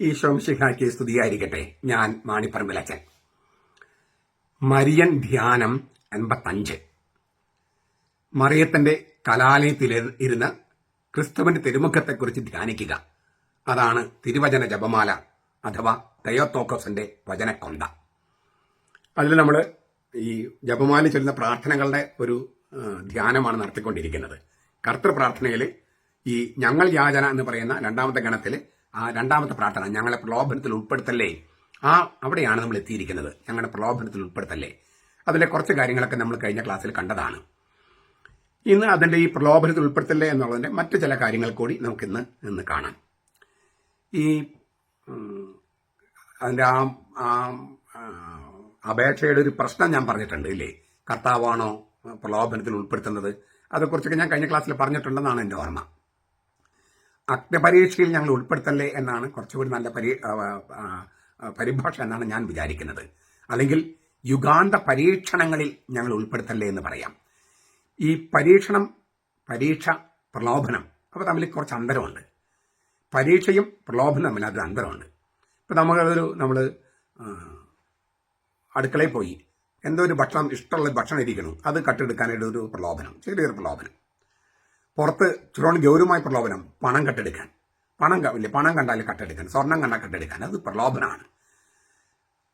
ഈശോംശിഹായ്ക്ക് സ്തുതിയായിരിക്കട്ടെ. ഞാൻ മാണിപ്പറമ്പിലച്ചൻ മരിയൻ ധ്യാനം എൺപത്തഞ്ച്. മറിയത്തിന്റെ കലാലയത്തിൽ ഇരുന്ന് ക്രിസ്തുവിന്റെ തിരുമുഖത്തെക്കുറിച്ച് ധ്യാനിക്കുക. അതാണ് തിരുവചന ജപമാല അഥവാ തയോത്തോക്കോസിന്റെ വചനക്കൊണ്ട അതിൽ നമ്മൾ ഈ ജപമാല ചൊല്ലുന്ന പ്രാർത്ഥനകളുടെ ഒരു ധ്യാനമാണ് നടത്തിക്കൊണ്ടിരിക്കുന്നത്. കർത്തൃ പ്രാർത്ഥനയിൽ ഈ ഞങ്ങൾ യാചന എന്ന് പറയുന്ന രണ്ടാമത്തെ ഗണത്തിൽ ആ രണ്ടാമത്തെ പ്രാർത്ഥന ഞങ്ങളെ പ്രലോഭനത്തിൽ ഉൾപ്പെടുത്തല്ലേ? ആ അവിടെയാണ് നമ്മൾ എത്തിയിരിക്കുന്നത്. ഞങ്ങളുടെ പ്രലോഭനത്തിൽ ഉൾപ്പെടുത്തല്ലേ? അതിലെ കുറച്ച് കാര്യങ്ങളൊക്കെ നമ്മൾ കഴിഞ്ഞ ക്ലാസ്സിൽ കണ്ടതാണ്. ഇന്ന് അതിന്റെ ഈ പ്രലോഭനത്തിൽ ഉൾപ്പെടുത്തല്ലേ എന്നുള്ളതിന്റെ മറ്റു ചില കാര്യങ്ങൾ കൂടി നമുക്കിന്ന് ഇന്ന് കാണാം. ഈ അതിന്റെ ആ, അപേക്ഷയുടെ ഒരു പ്രശ്നം ഞാൻ പറഞ്ഞിട്ടുണ്ട് ഇല്ലേ? കർത്താവാണോ പ്രലോഭനത്തിൽ ഉൾപ്പെടുത്തുന്നത്? അതേക്കുറിച്ചൊക്കെ ഞാൻ കഴിഞ്ഞ ക്ലാസ്സിൽ പറഞ്ഞിട്ടുണ്ടെന്നാണ് എന്റെ ഓർമ്മ. അഗ്നിപരീക്ഷയിൽ ഞങ്ങൾ ഉൾപ്പെടുത്തല്ലേ എന്നാണ് കുറച്ചുകൂടി നല്ല പരി പരിഭാഷ എന്നാണ് ഞാൻ വിചാരിക്കുന്നത്. അല്ലെങ്കിൽ യുഗാന്ത പരീക്ഷണങ്ങളിൽ ഞങ്ങൾ ഉൾപ്പെടുത്തല്ലേ എന്ന് പറയാം. ഈ പരീക്ഷണം പരീക്ഷ പ്രലോഭനം അപ്പോൾ തമ്മിൽ കുറച്ച് അന്തരമുണ്ട്. പരീക്ഷയും പ്രലോഭനം തമ്മിൽ അത് അന്തരമുണ്ട്. ഇപ്പം നമ്മളൊരു നമ്മൾ അടുക്കളയിൽ പോയി എന്തോ ഒരു ഭക്ഷണം ഇഷ്ടമുള്ള ഭക്ഷണം ഇരിക്കണം അത് കട്ടെടുക്കാനായിട്ട് ഒരു പ്രലോഭനം ചെറിയൊരു പ്രലോഭനം. പുറത്ത് ചുരോൺ ഗൗരവമായ പ്രലോഭനം പണം കട്ടെടുക്കാൻ പണം ഇല്ലേ പണം കണ്ടാൽ കട്ടെടുക്കാൻ സ്വർണം കണ്ടാൽ കട്ടെടുക്കാൻ അത് പ്രലോഭനമാണ്.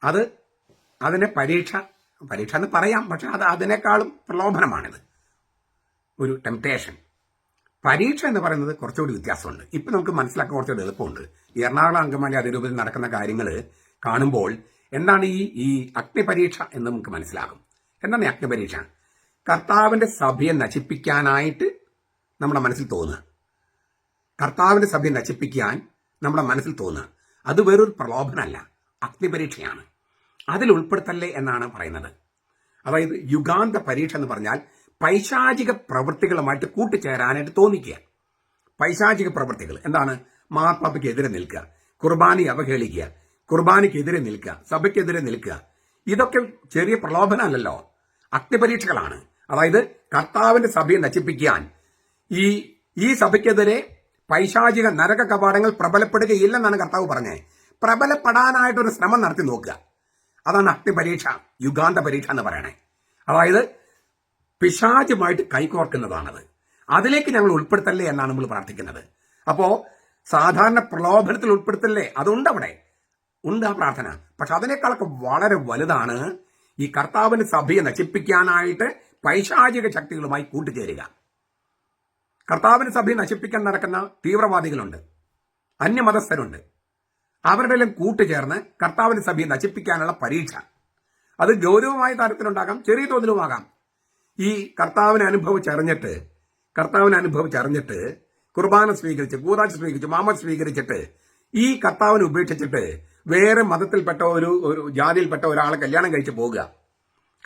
അത് അതിനെ പരീക്ഷ പരീക്ഷ എന്ന് പറയാം പക്ഷെ അത് അതിനേക്കാളും പ്രലോഭനമാണിത്. ഒരു ടെംപ്ടേഷൻ പരീക്ഷ എന്ന് പറയുന്നത് കുറച്ചുകൂടി വ്യത്യാസമുണ്ട്. ഇപ്പം നമുക്ക് മനസ്സിലാക്കാൻ കുറച്ചുകൂടി എളുപ്പമുണ്ട്. എറണാകുളം അങ്കമാലി അതിരൂപത്തിൽ നടക്കുന്ന കാര്യങ്ങൾ കാണുമ്പോൾ എന്താണ് ഈ ഈ അഗ്നിപരീക്ഷ എന്ന് നമുക്ക് മനസ്സിലാകും. എന്താണ് ഈ അഗ്നിപരീക്ഷ കർത്താവിന്റെ സഭയെ നശിപ്പിക്കാനായിട്ട് നമ്മുടെ മനസ്സിൽ തോന്നുക. കർത്താവിന്റെ സഭയെ നശിപ്പിക്കാൻ നമ്മുടെ മനസ്സിൽ തോന്നുക. അത് വേറൊരു പ്രലോഭനമല്ല അഗ്നിപരീക്ഷയാണ്. അതിൽ ഉൾപ്പെടുത്തല്ലേ എന്നാണ് പറയുന്നത്. അതായത് യുഗാന്ത പരീക്ഷ എന്ന് പറഞ്ഞാൽ പൈശാചിക പ്രവൃത്തികളുമായിട്ട് കൂട്ടിച്ചേരാനായിട്ട് തോന്നിക്കുക. പൈശാചിക പ്രവൃത്തികൾ. എന്താണ്? മാർപ്പാപ്പയ്ക്കെതിരെ നിൽക്കുക കുർബാനയെ അവഹേളിക്കുക കുർബാനയ്ക്കെതിരെ നിൽക്കുക സഭയ്ക്കെതിരെ നിൽക്കുക. ഇതൊക്കെ ചെറിയ പ്രലോഭനമല്ലല്ലോ. അഗ്നിപരീക്ഷകളാണ്. അതായത് കർത്താവിന്റെ സഭയെ നശിപ്പിക്കാൻ ഈ ഈ സഭയ്ക്കെതിരെ പൈശാചിക നരക കവാടങ്ങൾ പ്രബലപ്പെടുകയില്ലെന്നാണ് കർത്താവ് പറഞ്ഞത് പ്രബലപ്പെടാനായിട്ടൊരു ശ്രമം നടത്തി നോക്കുക. അതാണ് അഗ്നിപരീക്ഷ യുഗാന്ത പരീക്ഷ എന്ന് പറയണേ. അതായത് പിശാചുമായിട്ട് കൈകോർക്കുന്നതാണത്. അതിലേക്ക് ഞങ്ങൾ ഉൾപ്പെടുത്തല്ലേ എന്നാണ് നമ്മൾ പ്രാർത്ഥിക്കുന്നത്. അപ്പോ സാധാരണ പ്രലോഭനത്തിൽ ഉൾപ്പെടുത്തല്ലേ? അതുണ്ട് അവിടെ. ഉണ്ട് ആ പ്രാർത്ഥന. പക്ഷെ അതിനേക്കാളൊക്കെ വളരെ വലുതാണ് ഈ കർത്താവിന്റെ സഭയെ നശിപ്പിക്കാനായിട്ട് പൈശാചിക ശക്തികളുമായി കൂട്ടുചേരുക. കർത്താവിന്റെ സഭയെ നശിപ്പിക്കാൻ നടക്കുന്ന തീവ്രവാദികളുണ്ട് അന്യമതസ്ഥരുണ്ട്. അവരുടെ എല്ലാം കൂട്ടുചേർന്ന് കർത്താവിന് സഭയെ നശിപ്പിക്കാനുള്ള പരീക്ഷ. അത് ഗൗരവമായ തരത്തിലുണ്ടാകാം ചെറിയ തോതിലുമാകാം. ഈ കർത്താവിനെ അനുഭവിച്ചറിഞ്ഞിട്ട് കർത്താവിനെ അനുഭവിച്ചറിഞ്ഞിട്ട് കുർബാന സ്വീകരിച്ച് കൂതാശ സ്വീകരിച്ച് മാമത് സ്വീകരിച്ചിട്ട് ഈ കർത്താവിനെ ഉപേക്ഷിച്ചിട്ട് വേറെ മതത്തിൽപ്പെട്ട ഒരു ഒരു ജാതിയിൽപ്പെട്ട ഒരാളെ കല്യാണം കഴിച്ച് പോകുക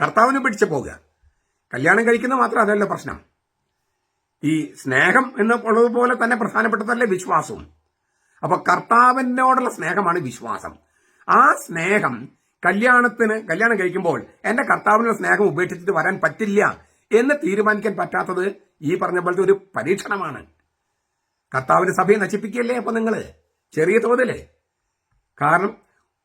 കർത്താവിനെ ഉപേക്ഷിച്ച് പോകുക കല്യാണം കഴിക്കുന്നത് മാത്രം അതല്ല പ്രശ്നം. ഈ സ്നേഹം എന്ന് ഉള്ളതുപോലെ തന്നെ പ്രധാനപ്പെട്ടതല്ലേ വിശ്വാസവും അപ്പൊ കർത്താവിനോടുള്ള സ്നേഹമാണ് വിശ്വാസം. ആ സ്നേഹം കല്യാണത്തിന് കല്യാണം കഴിക്കുമ്പോൾ എന്റെ കർത്താവിനുള്ള സ്നേഹം ഉപേക്ഷിച്ചിട്ട് വരാൻ പറ്റില്ല എന്ന് തീരുമാനിക്കാൻ പറ്റാത്തത് ഈ പറഞ്ഞ പോലത്തെ ഒരു പരീക്ഷണമാണ്. കർത്താവിന്റെ സഭയെ നശിപ്പിക്കല്ലേ അപ്പൊ നിങ്ങൾ ചെറിയ തോതിൽ. കാരണം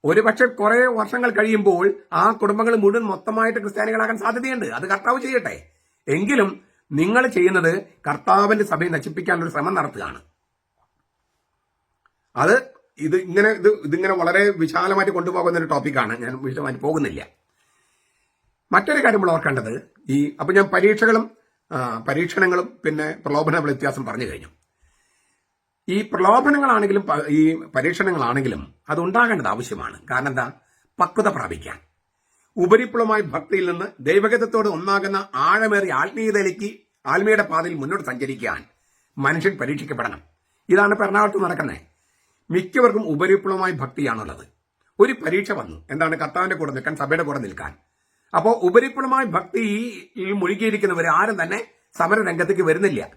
ഒരുപക്ഷെ കുറെ വർഷങ്ങൾ കഴിയുമ്പോൾ ആ കുടുംബങ്ങൾ മുഴുവൻ മൊത്തമായിട്ട് ക്രിസ്ത്യാനികളാകാൻ സാധ്യതയുണ്ട്. അത് കർത്താവ് ചെയ്യട്ടെ. എങ്കിലും നിങ്ങൾ ചെയ്യുന്നത് കർത്താവിന്റെ സഭയെ നശിപ്പിക്കാനുള്ള ശ്രമം നടത്തുകയാണ്. അത് ഇത് ഇങ്ങനെ ഇത് ഇതിങ്ങനെ വളരെ വിശാലമായിട്ട് കൊണ്ടുപോകുന്ന ഒരു ടോപ്പിക്കാണ്. ഞാൻ വിശദമായിട്ട് പോകുന്നില്ല. മറ്റൊരു കാര്യം നമ്മൾ ഓർക്കേണ്ടത് ഈ അപ്പൊ ഞാൻ പരീക്ഷകളും പരീക്ഷണങ്ങളും പിന്നെ പ്രലോഭന വ്യത്യാസം പറഞ്ഞു കഴിഞ്ഞു. ഈ പ്രലോഭനങ്ങളാണെങ്കിലും ഈ പരീക്ഷണങ്ങളാണെങ്കിലും അത് ഉണ്ടാകേണ്ടത് ആവശ്യമാണ്. കാരണം എന്താ? പക്വത പ്രാപിക്കാൻ. ഉപരിപ്ലവമായ ഭക്തിയിൽ നിന്ന് ദൈവഗതത്തോട് ഒന്നാകുന്ന ആഴമേറിയ ആത്മീയതയിലേക്ക് ആത്മീയയുടെ പാതയിൽ മുന്നോട്ട് സഞ്ചരിക്കാൻ മനുഷ്യൻ പരീക്ഷിക്കപ്പെടണം. ഇതാണ് എറണാകുളത്ത് നടക്കുന്നത്. മിക്കവർക്കും ഉപരിപ്ലവമായ ഭക്തിയാണുള്ളത്. ഒരു പരീക്ഷ വന്നു. എന്താണ്? കർത്താവിന്റെ കൂടെ നിൽക്കാൻ സഭയുടെ കൂടെ നിൽക്കാൻ. അപ്പോൾ ഉപരിപ്ലവമായ ഭക്തിയിൽ മുഴുകിയിരിക്കുന്നവർ ആരും തന്നെ സമര രംഗത്തേക്ക് വരുന്നില്ല.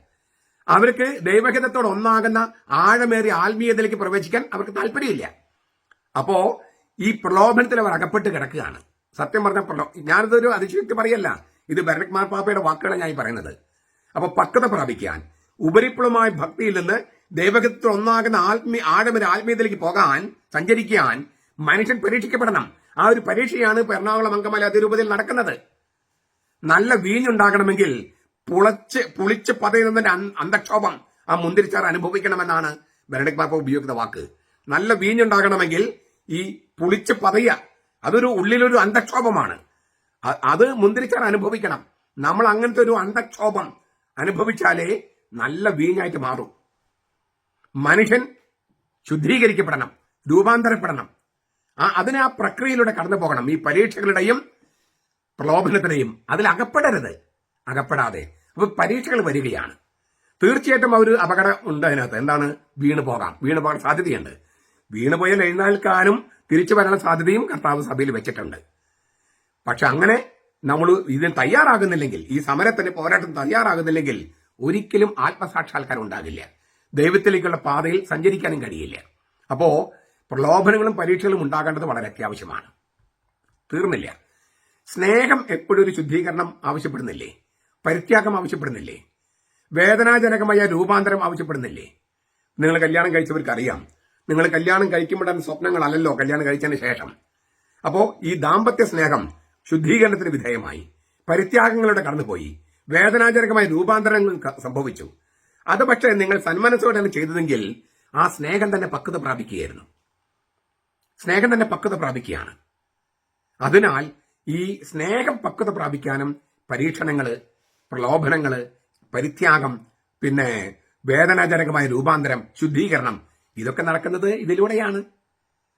അവർക്ക് ദൈവഹിതത്തോട് ഒന്നാകുന്ന ആഴമേറിയ ആത്മീയതയിലേക്ക് പ്രവേശിക്കാൻ അവർക്ക് താല്പര്യമില്ല. അപ്പോ ഈ പ്രലോഭനത്തിൽ അവർ അകപ്പെട്ട് കിടക്കുകയാണ്. സത്യം പറഞ്ഞ പ്രലോ ഞാനിതൊരു അതിശക്തി പറയല്ല. ഇത് ഭരണകുമാർ മാർപ്പാപ്പയുടെ വാക്കുകളാണ് ഞാൻ പറയുന്നത്. അപ്പൊ പക്വത പ്രാപിക്കാൻ ഉപരിപ്ലവമായ ഭക്തിയിൽ നിന്ന് ദൈവഗത്തിൽ ഒന്നാകുന്ന ആത്മീയ ആഴമൊരു ആത്മീയത്തിലേക്ക് പോകാൻ സഞ്ചരിക്കാൻ മനുഷ്യൻ പരീക്ഷിക്കപ്പെടണം. ആ ഒരു പരീക്ഷയാണ് എറണാകുളം അങ്കമാലി അതിരൂപതയിൽ നടക്കുന്നത്. നല്ല വീഞ്ഞുണ്ടാകണമെങ്കിൽ പുളച്ച് പുളിച്ച് പതയുന്നതിന്റെ അന്തക്ഷോഭം ആ മുന്തിരിച്ചാർ അനുഭവിക്കണമെന്നാണ് ബെനഡിക് മാപ്പ ഉപയോഗിക്കുന്ന വാക്ക്. നല്ല വീഞ്ഞുണ്ടാകണമെങ്കിൽ ഈ പുളിച്ച് പതയ അതൊരു ഉള്ളിലൊരു അന്തക്ഷോഭമാണ് അത് മുന്തിരിച്ചാൽ അനുഭവിക്കണം. നമ്മൾ അങ്ങനത്തെ ഒരു അന്തക്ഷോഭം അനുഭവിച്ചാലേ നല്ല വീഞ്ഞായിട്ട് മാറും. മനുഷ്യൻ ശുദ്ധീകരിക്കപ്പെടണം രൂപാന്തരപ്പെടണം. ആ അതിന് ആ പ്രക്രിയയിലൂടെ കടന്നു പോകണം. ഈ പരീക്ഷകളുടെയും പ്രലോഭനത്തിനെയും അതിൽ അകപ്പെടരുത് അകപ്പെടാതെ. അപ്പൊ പരീക്ഷകൾ വരികയാണ്. തീർച്ചയായിട്ടും അവർ അപകടം ഉണ്ട് അതിനകത്ത്. എന്താണ്? വീണ് പോകാം. വീണ് പോകാൻ സാധ്യതയുണ്ട്. വീണ് പോയാൽ എഴുന്നേൽക്കാനും തിരിച്ചു വരാനുള്ള സാധ്യതയും കർത്താവ് സഭയിൽ വെച്ചിട്ടുണ്ട്. പക്ഷെ അങ്ങനെ നമ്മൾ ഇതിന് തയ്യാറാകുന്നില്ലെങ്കിൽ ഈ സമരത്തിന് പോരാട്ടം തയ്യാറാകുന്നില്ലെങ്കിൽ ഒരിക്കലും ആത്മസാക്ഷാത്കാരം ഉണ്ടാകില്ല ദൈവത്തിലേക്കുള്ള പാതയിൽ സഞ്ചരിക്കാനും കഴിയില്ല. അപ്പോ പ്രലോഭനങ്ങളും പരീക്ഷകളും ഉണ്ടാകേണ്ടത് വളരെ അത്യാവശ്യമാണ്. തീർന്നില്ല. സ്നേഹം എപ്പോഴും ഒരു ശുദ്ധീകരണം ആവശ്യപ്പെടുന്നില്ലേ? പരിത്യാഗം ആവശ്യപ്പെടുന്നില്ലേ? വേദനാജനകമായ രൂപാന്തരം ആവശ്യപ്പെടുന്നില്ലേ? നിങ്ങൾ കല്യാണം കഴിച്ചവർക്ക് അറിയാം നിങ്ങൾ കല്യാണം കഴിക്കുമ്പോഴാണ് സ്വപ്നങ്ങളല്ലല്ലോ കല്യാണം കഴിച്ചതിന് ശേഷം. അപ്പോൾ ഈ ദാമ്പത്യ സ്നേഹം ശുദ്ധീകരണത്തിന് വിധേയമായി. പരിത്യാഗങ്ങളുടെ കടന്നുപോയി. വേദനാജനകമായ രൂപാന്തരങ്ങൾ സംഭവിച്ചു. അത് പക്ഷേ നിങ്ങൾ സന്മനസ്സോടെയാണ് ചെയ്തതെങ്കിൽ ആ സ്നേഹം തന്നെ പക്വത പ്രാപിക്കുകയായിരുന്നു. സ്നേഹം തന്നെ പക്വത പ്രാപിക്കുകയാണ്. അതിനാൽ ഈ സ്നേഹം പക്വത പ്രാപിക്കാനും പരീക്ഷണങ്ങൾ പ്രലോഭനങ്ങൾ പരിത്യാഗം പിന്നെ വേദനാജനകമായ രൂപാന്തരം ശുദ്ധീകരണം ഇതൊക്കെ നടക്കുന്നത് ഇതിലൂടെയാണ്.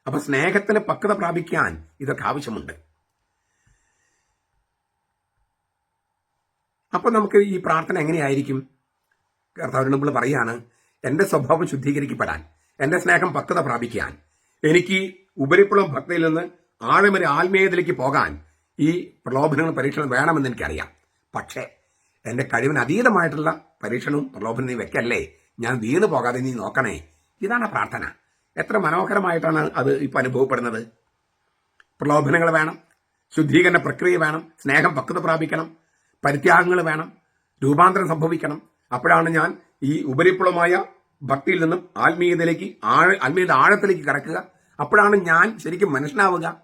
അപ്പൊ സ്നേഹത്തിന് പക്വത പ്രാപിക്കാൻ ഇതൊക്കെ ആവശ്യമുണ്ട്. അപ്പൊ നമുക്ക് ഈ പ്രാർത്ഥന എങ്ങനെയായിരിക്കും? കർത്താവിന് നമ്മൾ പറയാണ് എന്റെ സ്വഭാവം ശുദ്ധീകരിക്കപ്പെടാൻ എന്റെ സ്നേഹം പക്വത പ്രാപിക്കാൻ എനിക്ക് ഉപരിപ്പുളം ഭക്തിയിൽ നിന്ന് ആഴമൊരു ആത്മീയതയിലേക്ക് പോകാൻ ഈ പ്രലോഭനങ്ങളും പരീക്ഷണം വേണമെന്ന് എനിക്കറിയാം. പക്ഷേ എന്റെ കഴിവിന് അതീതമായിട്ടുള്ള പരീക്ഷണവും പ്രലോഭനവും വെക്കല്ലേ? ഞാൻ വീണ് പോകാതെ നീ നോക്കണേ. ഇതാണ് പ്രാർത്ഥന. എത്ര മനോഹരമായിട്ടാണ് അത് ഇപ്പൊ അനുഭവപ്പെടുന്നത്. പ്രലോഭനങ്ങൾ വേണം ശുദ്ധീകരണ പ്രക്രിയ വേണം സ്നേഹം പക്വത പ്രാപിക്കണം പരിത്യാഗങ്ങൾ വേണം രൂപാന്തരം സംഭവിക്കണം. അപ്പോഴാണ് ഞാൻ ഈ ഉപരിപ്ലവമായ ഭക്തിയിൽ നിന്നും ആത്മീയതയിലേക്ക് ആഴ ആത്മീയത ആഴത്തിലേക്ക് കടക്കുക. അപ്പോഴാണ് ഞാൻ ശരിക്കും മനുഷ്യനാവുക.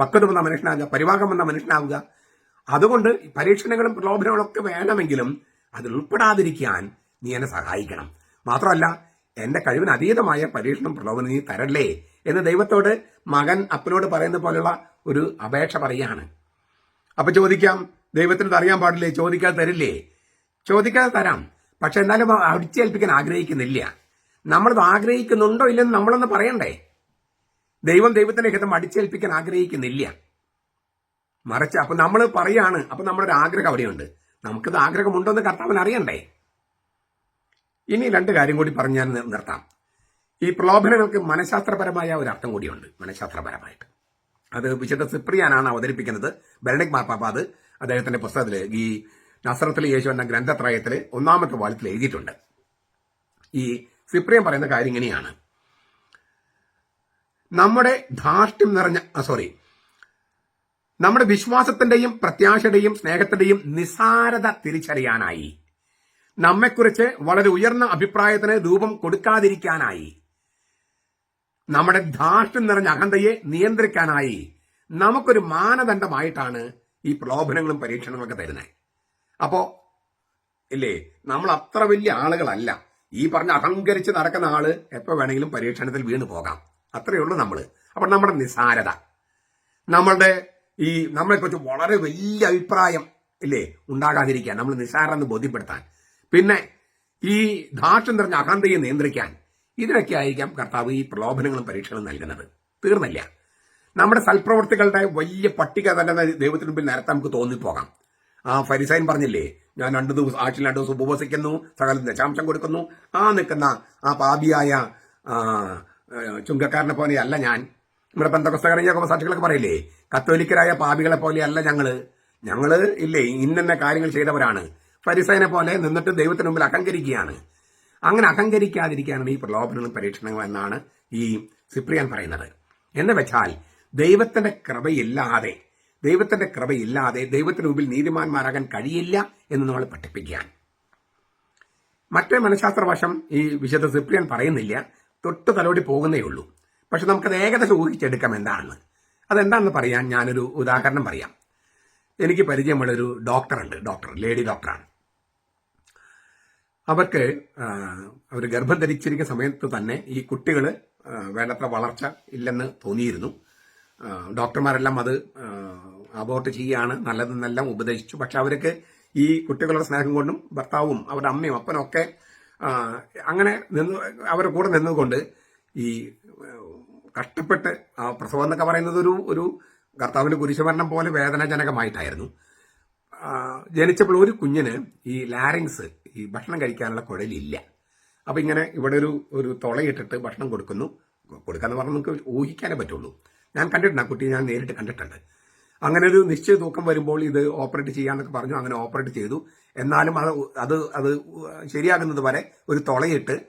പക്വത വന്ന മനുഷ്യനാവുക പരിവാഹം വന്ന മനുഷ്യനാവുക. അതുകൊണ്ട് പരീക്ഷണങ്ങളും പ്രലോഭനങ്ങളും ഒക്കെ വേണമെങ്കിലും അതിൽ ഉൾപ്പെടാതിരിക്കാൻ നീ എന്നെ സഹായിക്കണം. മാത്രമല്ല എന്റെ കഴിവിന് അതീതമായ പരീക്ഷണം പ്രലോഭനം നീ തരല്ലേ എന്ന് ദൈവത്തോട് മകൻ അപ്പനോട് പറയുന്ന പോലെയുള്ള ഒരു അപേക്ഷ പറയാണ്. അപ്പൊ ചോദിക്കാം ദൈവത്തിന് അറിയാൻ പാടില്ലേ? ചോദിക്കാതെ തരില്ലേ? ചോദിക്കാതെ തരാം. പക്ഷെ എന്നാലും അടിച്ചേൽപ്പിക്കാൻ ആഗ്രഹിക്കുന്നില്ല. നമ്മളത് ആഗ്രഹിക്കുന്നുണ്ടോ ഇല്ലെന്ന് നമ്മളൊന്ന് പറയണ്ടേ? ദൈവം ദൈവത്തിന്റെ ഹിതം അടിച്ചേൽപ്പിക്കാൻ ആഗ്രഹിക്കുന്നില്ല. മറിച്ച് അപ്പൊ നമ്മൾ പറയാണ് അപ്പൊ നമ്മുടെ ഒരു ആഗ്രഹം അവിടെയുണ്ട്. നമുക്കിത് ആഗ്രഹമുണ്ടോ എന്ന് കർത്താവിന് അറിയണ്ടേ? ഇനി രണ്ട് കാര്യം കൂടി പറഞ്ഞ് ഞാൻ നിർത്താം. ഈ പ്രലോഭനങ്ങൾക്ക് മനഃശാസ്ത്രപരമായ ഒരു അർത്ഥം കൂടിയുണ്ട്. മനഃശാസ്ത്രപരമായിട്ട്. അത് വിശുദ്ധ സിപ്രിയാനാണ് അവതരിപ്പിക്കുന്നത്. ബെനഡിക് മാർപ്പാപ്പ അത് അദ്ദേഹത്തിന്റെ പുസ്തകത്തിൽ ഈ നസ്രത്തിൽ യേശു എന്ന ഗ്രന്ഥത്രയത്തിൽ ഒന്നാമത്തെ വാലത്തിൽ എഴുതിയിട്ടുണ്ട്. ഈ സിപ്രിയൻ പറയുന്ന കാര്യം ഇങ്ങനെയാണ്. നമ്മുടെ ധാർഷ്ട്യം നിറഞ്ഞ സോറി നമ്മുടെ വിശ്വാസത്തിന്റെയും പ്രത്യാശയുടെയും സ്നേഹത്തിന്റെയും നിസാരത തിരിച്ചറിയാനായി നമ്മെക്കുറിച്ച് വളരെ ഉയർന്ന അഭിപ്രായത്തിന് രൂപം കൊടുക്കാതിരിക്കാനായി നമ്മുടെ ധാഷ്ട്യം നിറഞ്ഞ അഹന്തയെ നിയന്ത്രിക്കാനായി നമുക്കൊരു മാനദണ്ഡമായിട്ടാണ് ഈ പ്രലോഭനങ്ങളും പരീക്ഷണങ്ങളൊക്കെ തരുന്നത്. അപ്പോ ഇല്ലേ നമ്മൾ അത്ര വലിയ ആളുകളല്ല. ഈ പറഞ്ഞ അഹങ്കരിച്ച് നടക്കുന്ന ആൾ എപ്പോ വേണമെങ്കിലും പരീക്ഷണത്തിൽ വീണു പോകാം. അത്രയേ ഉള്ളൂ നമ്മൾ. അപ്പൊ നമ്മുടെ നിസാരത. നമ്മളുടെ ഈ നമ്മളെക്കുറിച്ച് വളരെ വലിയ അഭിപ്രായം ഇല്ലേ ഉണ്ടാകാതിരിക്കാൻ നമ്മൾ നിസാരെന്ന് ബോധ്യപ്പെടുത്താൻ. പിന്നെ ഈ ദാക്ഷം നിറഞ്ഞ അഹന്തയെ നിയന്ത്രിക്കാൻ ഇതിനൊക്കെ ആയിരിക്കാം കർത്താവ് ഈ പ്രലോഭനങ്ങളും പരീക്ഷകളും നൽകുന്നത്. തീർന്നില്ല. നമ്മുടെ സൽപ്രവർത്തികളുടെ വലിയ പട്ടിക തന്നെ ദൈവത്തിന് മുമ്പിൽ നേരത്തെ നമുക്ക് തോന്നിപ്പോകാം. ആ ഫരിസൈൻ പറഞ്ഞില്ലേ ഞാൻ രണ്ട് ദിവസം ആഴ്ചയിൽ രണ്ടു ദിവസം ഉപവസിക്കുന്നു സകല ദശാംശം കൊടുക്കുന്നു. ആ നിൽക്കുന്ന ആ പാപിയായ ചുങ്കക്കാരനെ പോലെയല്ല ഞാൻ. നമ്മുടെ ബന്ധകസ്തകരഞ്ഞ സാക്ഷികളൊക്കെ പറയില്ലേ കത്തോലിക്കരായ പാപികളെ പോലെയല്ല ഞങ്ങൾ. ഞങ്ങൾ ഇല്ലേ ഇന്നെ കാര്യങ്ങൾ ചെയ്തവരാണ്. ഫരിസൈനെ പോലെ നിന്നിട്ട് ദൈവത്തിന് മുമ്പിൽ അഹങ്കരിക്കുകയാണ്. അങ്ങനെ അഹങ്കരിക്കാതിരിക്കാനാണ് ഈ പ്രലോഭനങ്ങളും പരീക്ഷണങ്ങളും എന്നാണ് ഈ സിപ്രിയൻ പറയുന്നത്. എന്ന് വെച്ചാൽ ദൈവത്തിന്റെ കൃപയില്ലാതെ ദൈവത്തിന്റെ കൃപയില്ലാതെ ദൈവത്തിന് മുമ്പിൽ നീതിമാന്മാരാകാൻ കഴിയില്ല എന്ന് നമ്മൾ പഠിപ്പിക്കുകയാണ്. മറ്റേ മനഃശാസ്ത്രവശം ഈ വിശുദ്ധ സിപ്രിയൻ പറയുന്നില്ല. തൊട്ട് തലോടി പോകുന്നേ ഉള്ളൂ. പക്ഷെ നമുക്കത് ഏകദേശം ഊഹിച്ചെടുക്കാം എന്താണെന്ന്. അതെന്താണെന്ന് പറയാൻ ഞാനൊരു ഉദാഹരണം പറയാം. എനിക്ക് പരിചയമുള്ളൊരു ഡോക്ടറുണ്ട് ഡോക്ടർ ലേഡി ഡോക്ടറാണ്. അവർക്ക് അവർ ഗർഭം ധരിച്ചിരിക്കുന്ന സമയത്ത് തന്നെ ഈ കുട്ടികൾ വേണ്ടത്ര വളർച്ച ഇല്ലെന്ന് തോന്നിയിരുന്നു. ഡോക്ടർമാരെല്ലാം അത് അബോർട്ട് ചെയ്യാണ് നല്ലതെന്നെല്ലാം ഉപദേശിച്ചു. പക്ഷെ അവർക്ക് ഈ കുട്ടികളുടെ സ്നേഹം കൊണ്ടും ഭർത്താവും അവരുടെ അമ്മയും അപ്പനും ഒക്കെ അങ്ങനെ നിന്ന് അവരുടെ കൂടെ നിന്നുകൊണ്ട് ഈ കഷ്ടപ്പെട്ട് ആ പ്രസവം എന്നൊക്കെ പറയുന്നത് ഒരു ഒരു കർത്താവിന്റെ കുരിശുമരണം പോലെ വേദനാജനകമായിട്ടായിരുന്നു. ജനിച്ചപ്പോൾ ഒരു കുഞ്ഞിന് ഈ ലാരിങ്സ് ഈ ഭക്ഷണം കഴിക്കാനുള്ള കുഴലില്ല. അപ്പൊ ഇങ്ങനെ ഇവിടെ ഒരു ഒരു തുളയിട്ടിട്ട് ഭക്ഷണം കൊടുക്കുന്നു. കൊടുക്കാന്ന് പറഞ്ഞാൽ നമുക്ക് ഊഹിക്കാനേ പറ്റുള്ളൂ. ഞാൻ കണ്ടിട്ടുണ്ട് ആ കുട്ടി ഞാൻ നേരിട്ട് കണ്ടിട്ടുണ്ട്. അങ്ങനെ ഒരു നിശ്ചയ തൂക്കം വരുമ്പോൾ ഇത് ഓപ്പറേറ്റ് ചെയ്യാന്നൊക്കെ പറഞ്ഞു അങ്ങനെ ഓപ്പറേറ്റ് ചെയ്തു. എന്നാലും അത് അത് അത് ശരിയാകുന്നത് വരെ ഒരു തുളയിട്ട്.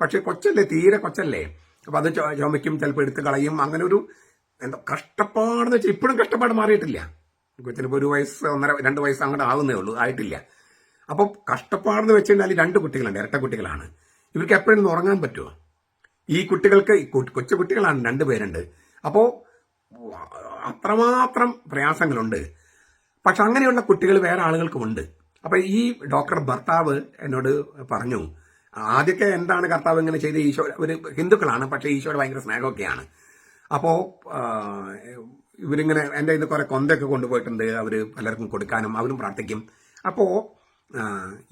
പക്ഷെ കൊച്ചല്ലേ തീരെ കൊച്ചല്ലേ. അപ്പൊ അത് ചുമ- ചുമയ്ക്കും ചിലപ്പോൾ എടുത്ത് കളയും. അങ്ങനെ ഒരു എന്താ കഷ്ടപ്പാടെന്ന് വെച്ചാൽ ഇപ്പോഴും കഷ്ടപ്പാട് മാറിയിട്ടില്ല. കൊച്ചിനിപ്പോൾ ഒരു വയസ്സ് ഒന്നര രണ്ട് വയസ്സ് അങ്ങോട്ട് ആവുന്നേ ഉള്ളൂ. ആയിട്ടില്ല. അപ്പോൾ കഷ്ടപ്പാടെന്ന് വെച്ച് കഴിഞ്ഞാൽ രണ്ട് കുട്ടികളുണ്ട്. ഇരട്ട കുട്ടികളാണ്. ഇവർക്ക് എപ്പോഴും ഉറങ്ങാൻ പറ്റുമോ ഈ കുട്ടികൾക്ക് കൊച്ചു കുട്ടികളാണ് രണ്ടുപേരുണ്ട് അപ്പോൾ അത്രമാത്രം പ്രയാസങ്ങളുണ്ട്. പക്ഷെ അങ്ങനെയുള്ള കുട്ടികൾ വേറെ ആളുകൾക്കുമുണ്ട് അപ്പൊ ഈ ഡോക്ടർ ഭർത്താവ് എന്നോട് പറഞ്ഞു ആദ്യമൊക്കെ എന്താണ് കർത്താവ് ഇങ്ങനെ ചെയ്ത് ഈശോ ഒരു ഹിന്ദുക്കളാണ് പക്ഷേ ഈശോയുടെ ഭയങ്കര സ്നേഹമൊക്കെയാണ്. അപ്പോ ആ, ഇവരിങ്ങനെ എന്റെ ഇന്ന് കുറെ കൊന്തൊക്കെ കൊണ്ടുപോയിട്ടുണ്ട്. അവർ പലർക്കും കൊടുക്കാനും അവരും പ്രാർത്ഥിക്കും. അപ്പോൾ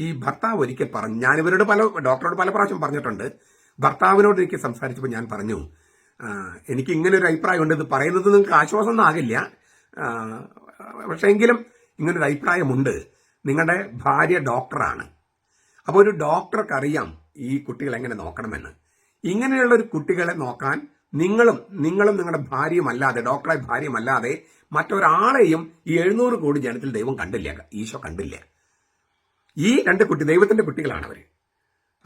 ഈ ഭർത്താവ് ഒരിക്കൽ പറഞ്ഞു ഞാനിവരോട് പല ഡോക്ടറോട് പല പ്രാവശ്യം പറഞ്ഞിട്ടുണ്ട്. ഭർത്താവിനോട് എനിക്ക് സംസാരിച്ചപ്പോൾ ഞാൻ പറഞ്ഞു എനിക്ക് ഇങ്ങനെ ഒരു അഭിപ്രായമുണ്ട് ഇത് പറയുന്നത് നിങ്ങൾക്ക് ആശ്വാസം ഒന്നാകില്ല ആകില്ല. ആ, പക്ഷേ എങ്കിലും ഇങ്ങനൊരു അഭിപ്രായമുണ്ട്. നിങ്ങളുടെ ഭാര്യ ഡോക്ടറാണ്. അപ്പോൾ ഒരു ഡോക്ടർക്ക് അറിയാം ഈ കുട്ടികളെ എങ്ങനെ നോക്കണമെന്ന്. ഇങ്ങനെയുള്ള ഒരു കുട്ടികളെ നോക്കാൻ നിങ്ങളും നിങ്ങളും നിങ്ങളുടെ ഭാര്യയുമല്ലാതെ ഡോക്ടറെ ഭാര്യയുമല്ലാതെ മറ്റൊരാളെയും ഈ എഴുന്നൂറ് കോടി ജനത്തിൽ ദൈവം കണ്ടില്ല. ഈശോ കണ്ടില്ല. ഈ രണ്ട് കുട്ടി ദൈവത്തിന്റെ കുട്ടികളാണ് അവർ.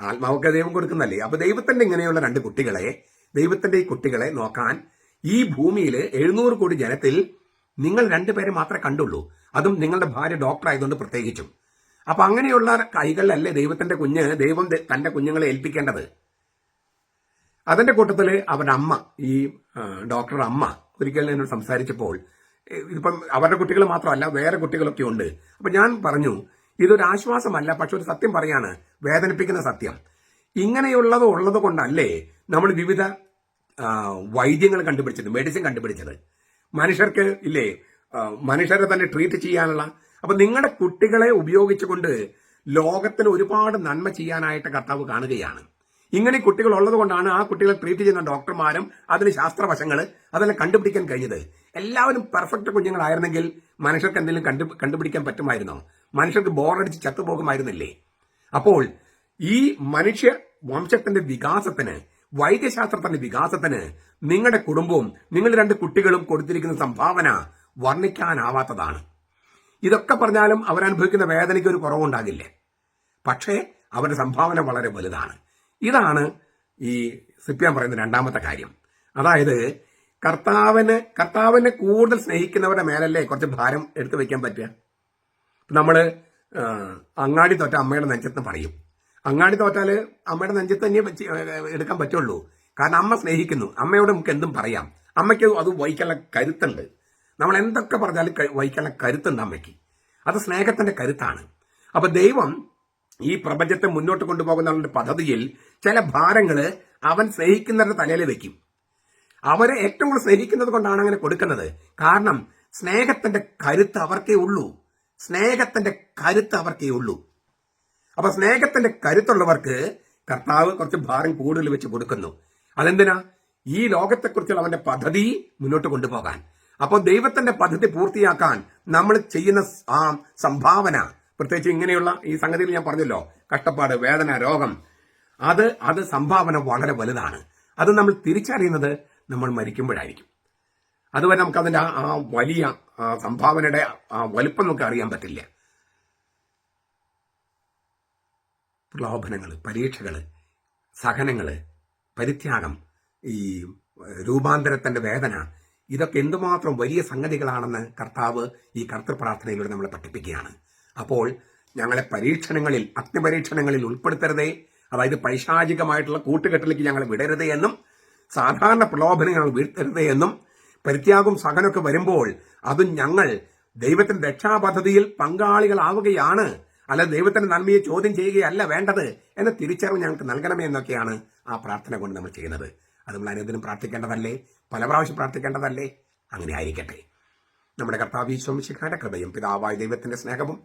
ആത്മാവൊക്കെ ദൈവം കൊടുക്കുന്നല്ലേ അപ്പൊ ദൈവത്തിന്റെ ഇങ്ങനെയുള്ള രണ്ട് കുട്ടികളെ ദൈവത്തിന്റെ ഈ കുട്ടികളെ നോക്കാൻ ഈ ഭൂമിയിൽ എഴുന്നൂറ് കോടി ജനത്തിൽ നിങ്ങൾ രണ്ടുപേരെ മാത്രമേ കണ്ടുള്ളൂ. അതും നിങ്ങളുടെ ഭാര്യ ഡോക്ടർ ആയതുകൊണ്ട് പ്രത്യേകിച്ചും. അപ്പൊ അങ്ങനെയുള്ള കൈകളിലല്ലേ ദൈവത്തിന്റെ കുഞ്ഞ് ദൈവം തന്റെ കുഞ്ഞുങ്ങളെ ഏൽപ്പിക്കേണ്ടത്? അതിന്റെ കൂട്ടത്തിൽ അവരുടെ അമ്മ ഈ ഡോക്ടർ അമ്മ ഒരിക്കൽ എന്നോട് സംസാരിച്ചപ്പോൾ ഇതിപ്പം അവരുടെ കുട്ടികൾ മാത്രമല്ല വേറെ കുട്ടികളൊക്കെ ഉണ്ട്. അപ്പൊ ഞാൻ പറഞ്ഞു ഇതൊരു ആശ്വാസമല്ല പക്ഷെ ഒരു സത്യം പറയാണ് വേദനിപ്പിക്കുന്ന സത്യം. ഇങ്ങനെയുള്ളത് ഉള്ളത് കൊണ്ടല്ലേ നമ്മൾ വിവിധ വൈദ്യങ്ങൾ കണ്ടുപിടിച്ചത് മെഡിസിൻ കണ്ടുപിടിച്ചത്. മനുഷ്യർക്ക് ഇല്ലേ മനുഷ്യരെ തന്നെ ട്രീറ്റ് ചെയ്യാനുള്ള. അപ്പൊ നിങ്ങളുടെ കുട്ടികളെ ഉപയോഗിച്ചുകൊണ്ട് ലോകത്തിന് ഒരുപാട് നന്മ ചെയ്യാനായിട്ട് കർത്താവ് കാണുകയാണ്. ഇങ്ങനെ കുട്ടികൾ ഉള്ളത് കൊണ്ടാണ് ആ കുട്ടികളെ ട്രീറ്റ് ചെയ്യുന്ന ഡോക്ടർമാരും അതിന് ശാസ്ത്രവശങ്ങൾ അതെല്ലാം കണ്ടുപിടിക്കാൻ കഴിഞ്ഞത്. എല്ലാവരും പെർഫെക്റ്റ് കുഞ്ഞുങ്ങളായിരുന്നെങ്കിൽ മനുഷ്യർക്ക് എന്തെങ്കിലും കണ്ടു കണ്ടുപിടിക്കാൻ പറ്റുമായിരുന്നോ? മനുഷ്യർക്ക് ബോറടിച്ച് ചത്തുപോകുമായിരുന്നില്ലേ? അപ്പോൾ ഈ മനുഷ്യ വംശത്തിന്റെ വികാസത്തിന് വൈദ്യശാസ്ത്രത്തിന്റെ വികാസത്തിന് നിങ്ങളുടെ കുടുംബവും നിങ്ങൾ രണ്ട് കുട്ടികളും കൊടുത്തിരിക്കുന്ന സംഭാവന വർണിക്കാനാവാത്തതാണ്. ഇതൊക്കെ പറഞ്ഞാലും അവരനുഭവിക്കുന്ന വേദനയ്ക്ക് ഒരു കുറവുണ്ടാകില്ല. പക്ഷേ അവരുടെ സംഭാവന വളരെ വലുതാണ്. ഇതാണ് ഈ സിപ്പിയാൻ പറയുന്ന രണ്ടാമത്തെ കാര്യം. അതായത് കർത്താവിന് കർത്താവിനെ കൂടുതൽ സ്നേഹിക്കുന്നവരുടെ മേലല്ലേ കുറച്ച് ഭാരം എടുത്തു വെക്കാൻ പറ്റുക? നമ്മൾ അങ്ങാടി തോറ്റ അമ്മയുടെ നെഞ്ചത്ത് പറയും. അങ്ങാടി തോറ്റാൽ അമ്മയുടെ നെഞ്ചത്ത് തന്നെ എടുക്കാൻ പറ്റുള്ളൂ. കാരണം അമ്മ സ്നേഹിക്കുന്നു. അമ്മയോട് നമുക്ക് എന്തും പറയാം. അമ്മയ്ക്ക് അത് വഹിക്കാനുള്ള കരുത്തുണ്ട്. നമ്മൾ എന്തൊക്കെ പറഞ്ഞാലും വഹിക്കാനുള്ള കരുത്തുണ്ട് അമ്മയ്ക്ക്. അത് സ്നേഹത്തിന്റെ കരുത്താണ്. അപ്പൊ ദൈവം ഈ പ്രപഞ്ചത്തെ മുന്നോട്ട് കൊണ്ടുപോകുന്ന പദ്ധതിയിൽ ചില ഭാരങ്ങൾ അവൻ സ്നേഹിക്കുന്നവരുടെ തലയിൽ വെക്കും. അവരെ ഏറ്റവും കൂടുതൽ സ്നേഹിക്കുന്നത് കൊണ്ടാണ് അങ്ങനെ കൊടുക്കുന്നത്. കാരണം സ്നേഹത്തിന്റെ കരുത്ത് അവർക്കേ ഉള്ളൂ. സ്നേഹത്തിന്റെ കരുത്ത് അവർക്കേ ഉള്ളൂ. അപ്പൊ സ്നേഹത്തിന്റെ കരുത്തുള്ളവർക്ക് കർത്താവ് കുറച്ച് ഭാരം കൂടുതൽ വെച്ച് കൊടുക്കുന്നു. അതെന്തിനാ? ഈ ലോകത്തെക്കുറിച്ചുള്ള അവന്റെ പദ്ധതി മുന്നോട്ട് കൊണ്ടുപോകാൻ. അപ്പോൾ ദൈവത്തിന്റെ പദ്ധതി പൂർത്തിയാക്കാൻ നമ്മൾ ചെയ്യുന്ന ആ സംഭാവന പ്രത്യേകിച്ച് ഇങ്ങനെയുള്ള ഈ സംഗതിയിൽ ഞാൻ പറഞ്ഞല്ലോ. കഷ്ടപ്പാട് വേദന രോഗം. അത് അത് സംഭാവന വളരെ വലുതാണ്. അത് നമ്മൾ തിരിച്ചറിയുന്നത് നമ്മൾ മരിക്കുമ്പോഴായിരിക്കും. അതുവരെ നമുക്ക് അതിന്റെ ആ- വലിയ സംഭാവനയുടെ ആ വലുപ്പം നമുക്ക് അറിയാൻ പറ്റില്ല. പ്രലോഭനങ്ങൾ പരീക്ഷകൾ സഹനങ്ങൾ പരിത്യാഗം ഈ രൂപാന്തരത്തിന്റെ വേദന ഇതൊക്കെ എന്തുമാത്രം വലിയ സംഗതികളാണെന്ന് കർത്താവ് ഈ കർത്തൃപ്രാർത്ഥനയിലൂടെ നമ്മളെ പഠിപ്പിക്കുകയാണ്. അപ്പോൾ ഞങ്ങളെ പരീക്ഷണങ്ങളിൽ അഗ്നിപരീക്ഷണങ്ങളിൽ ഉൾപ്പെടുത്തരുതേ. അതായത് പൈശാചികമായിട്ടുള്ള കൂട്ടുകെട്ടിലേക്ക് ഞങ്ങൾ വിടരുതേ എന്നും സാധാരണ പ്രലോഭനങ്ങൾ വീഴ്ത്തരുതേ എന്നും പരിത്യാഗം സഹനമൊക്കെ വരുമ്പോൾ അതും ഞങ്ങൾ ദൈവത്തിന്റെ രക്ഷാപദ്ധതിയിൽ പങ്കാളികളാവുകയാണ്. അല്ല ദൈവത്തിന്റെ നന്മയെ ചോദ്യം ചെയ്യുകയല്ല വേണ്ടത് എന്ന തിരിച്ചറിവ് ഞങ്ങൾക്ക് നൽകണമേ എന്നൊക്കെയാണ് ആ പ്രാർത്ഥന കൊണ്ട് നമ്മൾ ചെയ്യുന്നത്. അത് നമ്മൾ അനുദിനം പ്രാർത്ഥിക്കേണ്ടതല്ലേ? പല പ്രാവശ്യം പ്രാർത്ഥിക്കേണ്ടതല്ലേ? അങ്ങനെ ആയിരിക്കട്ടെ. നമ്മുടെ കർത്താവ് ശോമിശിഖാന്റെ കൃപയും പിതാവായ ദൈവത്തിന്റെ സ്നേഹവും